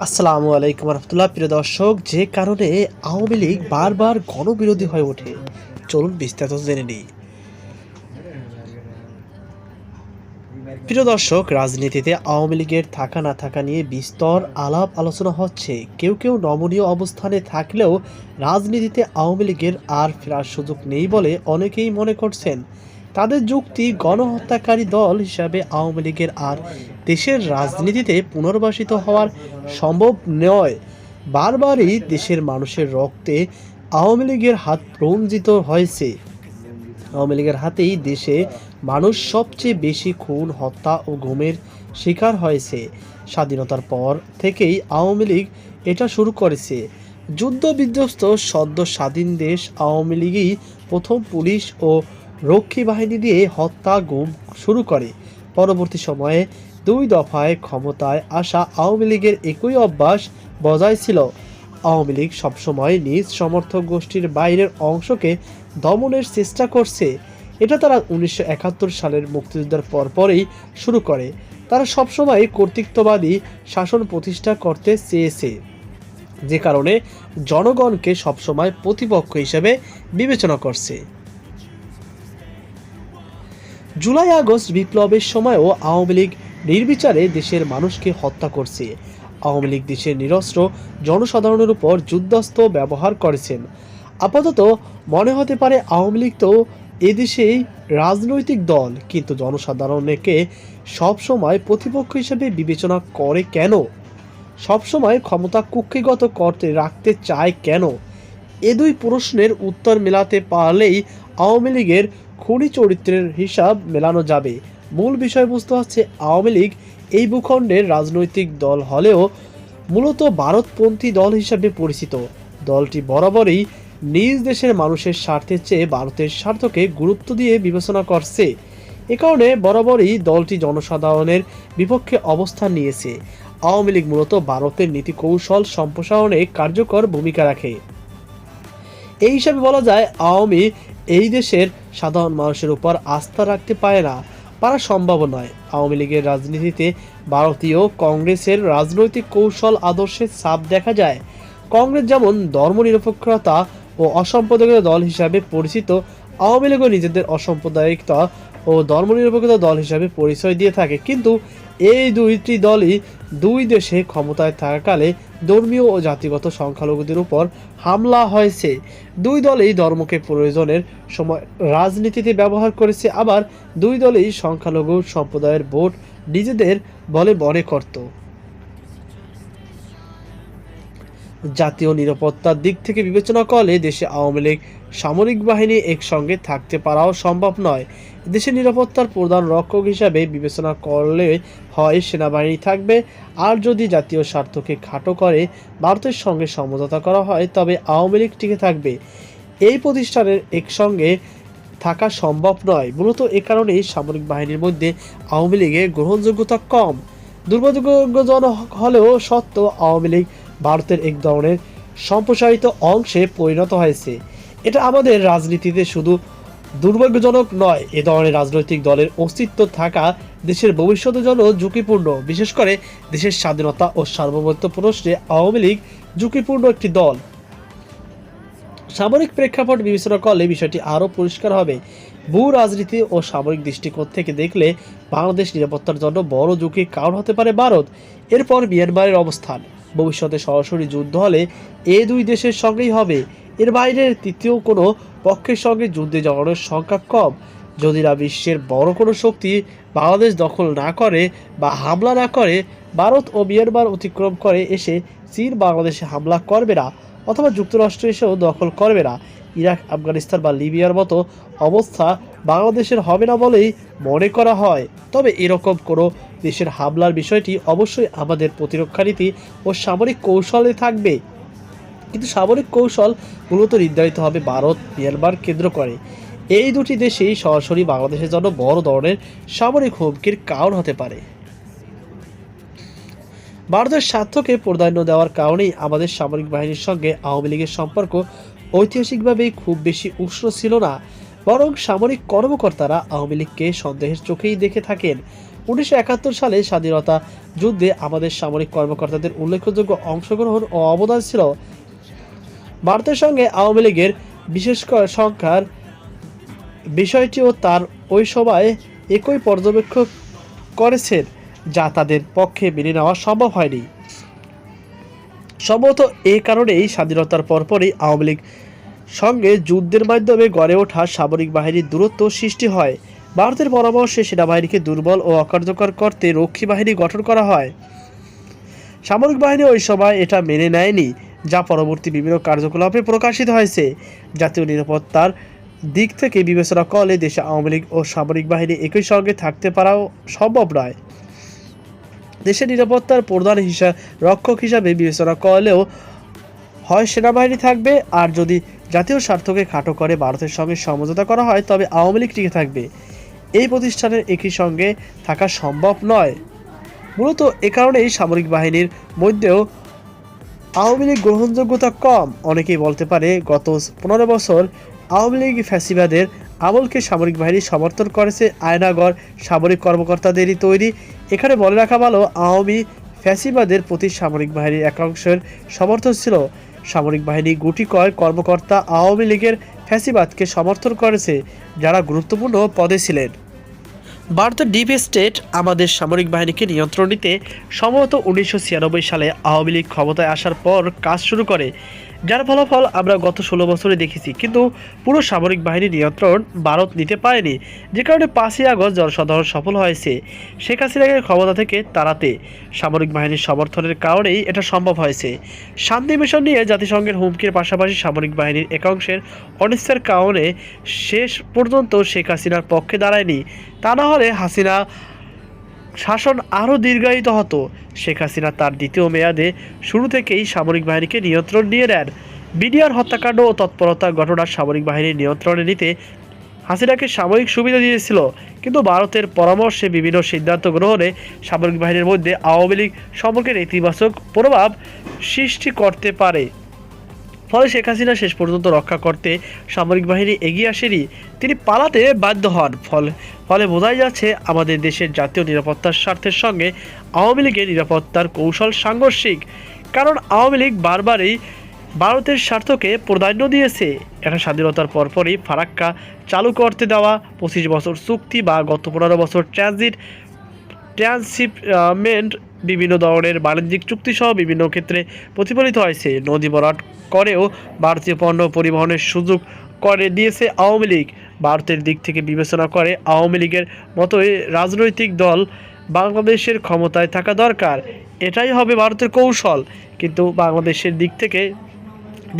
আসসালামু আলাইকুম রহমতুল্লাহ। প্রিয় দর্শক, যে কারণে আওয়ামী লীগ বারবার গণবিরোধী হয়ে ওঠে। চলুন বিস্তারিত জেনে নিই। প্রিয় দর্শক, রাজনীতিতে আওয়ামী লীগের থাকা না থাকা নিয়ে বিস্তর আলাপ আলোচনা হচ্ছে। কেউ কেউ নমনীয় অবস্থানে থাকলেও রাজনীতিতে আওয়ামী লীগের আর ফেরার সুযোগ নেই বলে অনেকেই মনে করছেন। তাদের যুক্তি গণহত্যাকারী দল হিসাবে আওয়ামী লীগের আর দেশের রাজনীতিতে পুনর্বাসিত হওয়ার সম্ভব নয়। বারবারই দেশের মানুষের রক্তে আওয়ামী লীগের হাত রঞ্জিত হয়েছে। আওয়ামী লীগের হাতেই দেশে মানুষ সবচেয়ে বেশি খুন, হত্যা ও ঘুমের শিকার হয়েছে। স্বাধীনতার পর থেকেই আওয়ামী লীগ এটা শুরু করেছে। যুদ্ধ বিধ্বস্ত সদ্য স্বাধীন দেশ আওয়ামী লীগই প্রথম পুলিশ ও রক্ষী বাহিনী দিয়ে হত্যা গুম শুরু করে। পরবর্তী সময়ে দুই দফায় ক্ষমতায় আসা আওয়ামী লীগের একই অভ্যাস বজায় ছিল। আওয়ামী লীগ সবসময় নিজ সমর্থক গোষ্ঠীর বাইরের অংশকে দমনের চেষ্টা করছে। এটা তারা উনিশশো একাত্তর সালের মুক্তিযুদ্ধের পরপরই শুরু করে। তারা সবসময় কর্তৃত্ববাদী শাসন প্রতিষ্ঠা করতে চেয়েছে। যে কারণে জনগণকে সবসময় প্রতিপক্ষ হিসেবে বিবেচনা করছে। জুলাই আগস্ট বিপ্লবের সময়ও আওয়ামী লীগ নির্বিচারে দেশের মানুষকে হত্যা করছে। আওয়ামী লীগ দেশের নিরস্ত্র জনসাধারণের উপর যুদ্ধাস্ত্র ব্যবহার করেছেন। আপাতত মনে হতে পারে আওয়ামী লীগ তো এদেশেই রাজনৈতিক দল, কিন্তু জনসাধারণকে সবসময় প্রতিপক্ষ হিসেবে বিবেচনা করে কেন? সবসময় ক্ষমতা কুক্ষিগত করতে রাখতে চায় কেন? এ দুই প্রশ্নের উত্তর মেলাতে পারলেই আওয়ামী লীগের খুনি চরিত্রের হিসাব মেলানো যাবে। মূল বিষয়বস্তু হচ্ছে আওয়ামী লীগ। এই ভূখণ্ডের রাজনৈতিক দল হলেও মূলত ভারতপন্থী দল হিসাবে পরিচিত। দলটি বরাবরই নিজ দেশের মানুষের স্বার্থের চেয়ে ভারতের স্বার্থকে গুরুত্ব দিয়ে বিবেচনা করছে। এ কারণে বরাবরই দলটি জনসাধারণের বিপক্ষে অবস্থান নিয়েছে। আওয়ামী লীগ মূলত ভারতের নীতি কৌশল সম্প্রসারণে কার্যকর ভূমিকা রাখে। এই হিসাবে বলা যায়, আওয়ামী এই দেশের সাধারণ মানুষের উপর আস্থা রাখতে পারে না, পারা সম্ভব নয়। আওয়ামী লীগের রাজনীতিতে ভারতীয় কংগ্রেসের রাজনৈতিক কৌশল আদর্শের ছাপ দেখা যায়। কংগ্রেস যেমন ধর্মনিরপেক্ষতা ও অসাম্প্রদায়িক দল হিসাবে পরিচিত, আওয়ামী লীগও নিজেদের অসাম্প্রদায়িকতা ও ধর্মনিরপেক্ষতা দল হিসাবে পরিচয় দিয়ে থাকে। কিন্তু এই দুইটি দলই দুই দেশে ক্ষমতায় থাকাকালে ধর্মীয় ও জাতিগত সংখ্যালঘুদের উপর হামলা হয়েছে। দুই দলই ধর্মকে প্রয়োজনের সময় রাজনীতিতে ব্যবহার করেছে, আবার দুই দলই সংখ্যালঘু সম্প্রদায়ের ভোট নিজেদের বলে মনে করত। জাতীয় নিরাপত্তার দিক থেকে বিবেচনা করলে দেশে আওয়ামী লীগ সামরিক বাহিনী একসঙ্গে থাকতে পারাও সম্ভব নয়। দেশের নিরাপত্তার প্রধান রক্ষক হিসাবে বিবেচনা করলে হয় সেনাবাহিনী থাকবে, আর যদি জাতীয় স্বার্থকে খাটো করে ভারতের সঙ্গে সমঝোতা করা হয়, তবে আওয়ামী লীগ টিকে থাকবে। এই প্রতিষ্ঠানের একসঙ্গে থাকা সম্ভব নয়। মূলত এ কারণেই সামরিক বাহিনীর মধ্যে আওয়ামী লীগের গ্রহণযোগ্যতা কম। দুর্ভাগ্যজনক হলেও সত্ত্বেও আওয়ামী লীগ ভারতের এক ধরনের সম্প্রসারিত অংশে পরিণত হয়েছে। এটা আমাদের রাজনীতিতে শুধু দুর্ভাগ্যজনক নয়, এ ধরনের রাজনৈতিক দলের অস্তিত্ব থাকা দেশের ভবিষ্যতের জন্য ঝুঁকিপূর্ণ। বিশেষ করে দেশের স্বাধীনতা ও সার্বভৌমত্ব প্রশ্নে আওয়ামী লীগ ঝুঁকিপূর্ণ একটি দল। সামরিক প্রেক্ষাপট বিবেচনা করলে বিষয়টি আরও পরিষ্কার হবে। ভূ রাজনীতি ও সামরিক দৃষ্টিকোণ থেকে দেখলে বাংলাদেশ নিরাপত্তার জন্য বড় ঝুঁকির কারণ হতে পারে ভারত। এরপর মিয়ানমারের অবস্থান। ভবিষ্যতে সরাসরি যুদ্ধ হলে এ দুই দেশের সঙ্গেই হবে। এর বাইরের তৃতীয় কোনো পক্ষের সঙ্গে যুদ্ধে জড়ানোর সংখ্যা কম। যদি না বিশ্বের বড় কোনো শক্তি বাংলাদেশ দখল না করে বা হামলা না করে, ভারত ও মিয়ানমার অতিক্রম করে এসে চীন বাংলাদেশে হামলা করবে না অথবা যুক্তরাষ্ট্র এসেও দখল করবে না। ইরাক, আফগানিস্তান বা লিবিয়ার মতো অবস্থা বাংলাদেশের হবে না বলেই মনে করা হয়। তবে এরকম কোনো দেশের হামলার বিষয়টি অবশ্যই আমাদের প্রতিরক্ষা নীতি ও সামরিক কৌশলে থাকবে। কিন্তু সামরিক কৌশল মূলত নির্ধারিত হবে ভারত, মিয়ানমার কেন্দ্র করে। এই দুটি দেশেই সরাসরি বাংলাদেশের জন্য বড় ধরনের সামরিক হুমকির কারণ হতে পারে। ভারতের স্বার্থকে প্রাধান্য দেওয়ার কারণেই আমাদের সামরিক বাহিনীর সঙ্গে আওয়ামী লীগের সম্পর্ক ঐতিহাসিকভাবেই খুব বেশি উষ্ণ ছিল না, বরং সামরিক কর্মকর্তারা আওয়ামী লীগকে সন্দেহের চোখেই দেখে থাকেন। উনিশশো একাত্তর সালে স্বাধীনতা যুদ্ধে আমাদের সামরিক কর্মকর্তাদের উল্লেখযোগ্য অংশগ্রহণ ও অবদান ছিল। ভারতের সঙ্গে আওয়ামী লীগের বিশেষ সংখ্যার বিষয়টিও তার ওই সভায় একই পর্যবেক্ষক করেছেন, যা তাদের পক্ষে মেনে নেওয়া সম্ভব হয়নি। সম্ভবত এই কারণেই স্বাধীনতার পরপরই আওয়ামী লীগ সঙ্গে যুদ্ধের মাধ্যমে গড়ে ওঠা সামরিক বাহিনীর দূরত্ব সৃষ্টি হয়। ভারতের পরামর্শে সেনাবাহিনীকে দুর্বল ও অকার্যকর করতে রক্ষী বাহিনী গঠন করা হয়। সামরিক বাহিনী ওই সময় এটা মেনে নেয়নি, যা পরবর্তী বিভিন্ন কার্যকলাপে প্রকাশিত হয়েছে। জাতীয় নিরাপত্তার দিক থেকে বিবেচনা করলে দেশে আওয়ামী লীগ ও সামরিক বাহিনী একই সঙ্গে থাকতে পারাও সম্ভব নয়। দেশের নিরাপত্তার প্রধান হিসা, রক্ষক হিসাবে বিবেচনা করলেও হয় সেনাবাহিনী থাকবে, আর যদি জাতীয় স্বার্থকে খাটো করে ভারতের সঙ্গে সমঝোতা করা হয়, তবে আওয়ামী লীগ টিকে থাকবে। এই প্রতিষ্ঠানের একই সঙ্গে থাকা সম্ভব নয়। মূলত এ কারণেই সামরিক বাহিনীর মধ্যেও আওয়ামী লীগ গ্রহণযোগ্যতা কম। অনেকেই বলতে পারে, গত পনেরো বছর আওয়ামী লীগ ফ্যাসিবাদের আমলকে সামরিক বাহিনী সমর্থন করেছে আয়নাগর সামরিক কর্মকর্তাদেরই তৈরি। এখানে বলে রাখা ভালো, আওয়ামী ফ্যাসিবাদের প্রতি সামরিক বাহিনীর একাংশের সমর্থন ছিল। সামরিক বাহিনী গুটি কয় কর্মকর্তা আওয়ামী লীগের ফ্যাসিবাদকে সমর্থন করেছে, যারা গুরুত্বপূর্ণ পদে ছিলেন। ভারতের ডিপ স্টেট আমাদের সামরিক বাহিনীকে নিয়ন্ত্রণ নিতে সম্ভবত উনিশশো ছিয়ানব্বই সালে আওয়ামী লীগ ক্ষমতায় আসার পর কাজ শুরু করে। যার ফলাফল আমরা গত ষোলো বছরে দেখেছি, কিন্তু পুরো সামরিক বাহিনী নিয়ন্ত্রণ ভারত নিতে পারেনি, যে কারণে পাঁচই আগস্ট জনসাধারণ সফল হয়েছে। শেখ হাসিনাকে ক্ষমতা থেকে তাড়াতে সামরিক বাহিনীর সমর্থনের কারণেই এটা সম্ভব হয়েছে। শান্তি মিশন নিয়ে জাতিসংঘের হুমকির পাশাপাশি সামরিক বাহিনীর একাংশের অনিচ্ছার কারণে শেষ পর্যন্ত শেখ হাসিনার পক্ষে দাঁড়ায়নি। তা না হলে হাসিনা শাসন আরও দীর্ঘায়িত হতো। শেখ হাসিনা তার দ্বিতীয় মেয়াদে শুরু থেকেই সামরিক বাহিনীকে নিয়ন্ত্রণ নিয়ে নেন। বিডিআর হত্যাকাণ্ড ও তৎপরতা ঘটনার সামরিক বাহিনীর নিয়ন্ত্রণে নিতে হাসিনাকে সামরিক সুবিধা দিয়েছিল, কিন্তু ভারতের পরামর্শে বিভিন্ন সিদ্ধান্ত গ্রহণে সামরিক বাহিনীর মধ্যে আওয়ামী লীগ সম্পর্কে নেতিবাচক প্রভাব সৃষ্টি করতে পারে। ফলে শেখ হাসিনা শেষ পর্যন্ত রক্ষা করতে সামরিক বাহিনী এগিয়ে আসেনি, তিনি পালাতে বাধ্য হন। ফলে ফলে বোঝাই যাচ্ছে আমাদের দেশের জাতীয় নিরাপত্তার স্বার্থের সঙ্গে আওয়ামী লীগের নিরাপত্তার কৌশল সাংঘর্ষিক। কারণ আওয়ামী লীগ বারবারই ভারতের স্বার্থকে প্রাধান্য দিয়েছে। এটা স্বাধীনতার পরপরই ফারাক্কা চালু করতে দেওয়া, পঁচিশ বছর চুক্তি বা গত পনেরো বছর ট্রানজিট ট্রান্সশিপমেন্ট বিভিন্ন ধরনের বাণিজ্যিক চুক্তিসহ বিভিন্ন ক্ষেত্রে প্রতিফলিত হয়েছে। নদী বরাট করেও ভারতীয় পণ্য পরিবহনের সুযোগ করে দিয়েছে আওয়ামী লীগ। ভারতের দিক থেকে বিবেচনা করে আওয়ামী লীগের মতোই রাজনৈতিক দল বাংলাদেশের ক্ষমতায় থাকা দরকার। এটাই হবে ভারতের কৌশল। কিন্তু বাংলাদেশের দিক থেকে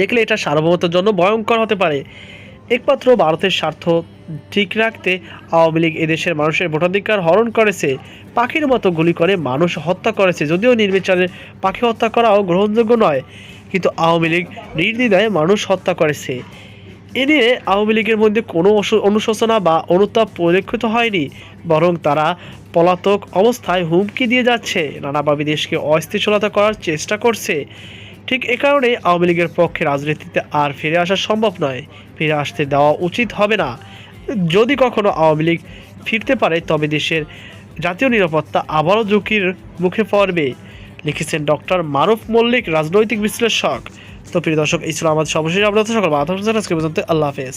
দেখলে এটা সার্বভৌমত্বের জন্য ভয়ঙ্কর হতে পারে। একমাত্র ভারতের স্বার্থ ঠিক রাখতে আওয়ামী লীগ এদেশের মানুষের ভোটাধিকার হরণ করেছে। পাখির মতো গুলি করে মানুষ হত্যা করেছে। যদিও নির্বিচারে পাখি হত্যা করাও গ্রহণযোগ্য নয়, কিন্তু আওয়ামী লীগ নির্দ্বিধায় মানুষ হত্যা করেছে। এ নিয়ে আওয়ামী লীগের মধ্যে কোনো অনুশোচনা বা অনুতাপ পরিলক্ষিত হয়নি, বরং তারা পলাতক অবস্থায় হুমকি দিয়ে যাচ্ছে। নানাভাবে দেশকে অস্থিতিশীলতা করার চেষ্টা করছে। ঠিক এ কারণে আওয়ামী লীগের পক্ষে রাজনীতিতে আর ফিরে আসা সম্ভব নয়। ফিরে আসতে দেওয়া উচিত হবে না। যদি কখনো আওয়ামী লীগ ফিরতে পারে, তবে দেশের জাতীয় নিরাপত্তা আবারও ঝুঁকির মুখে পড়বে, লিখেছেন ডক্টর মারুফ মল্লিক, রাজনৈতিক বিশ্লেষক। তো প্রিয় দর্শক, এই ছিল আমাদের সর্বশেষ আপনাদের সকল আল্লাহ হাফেজ।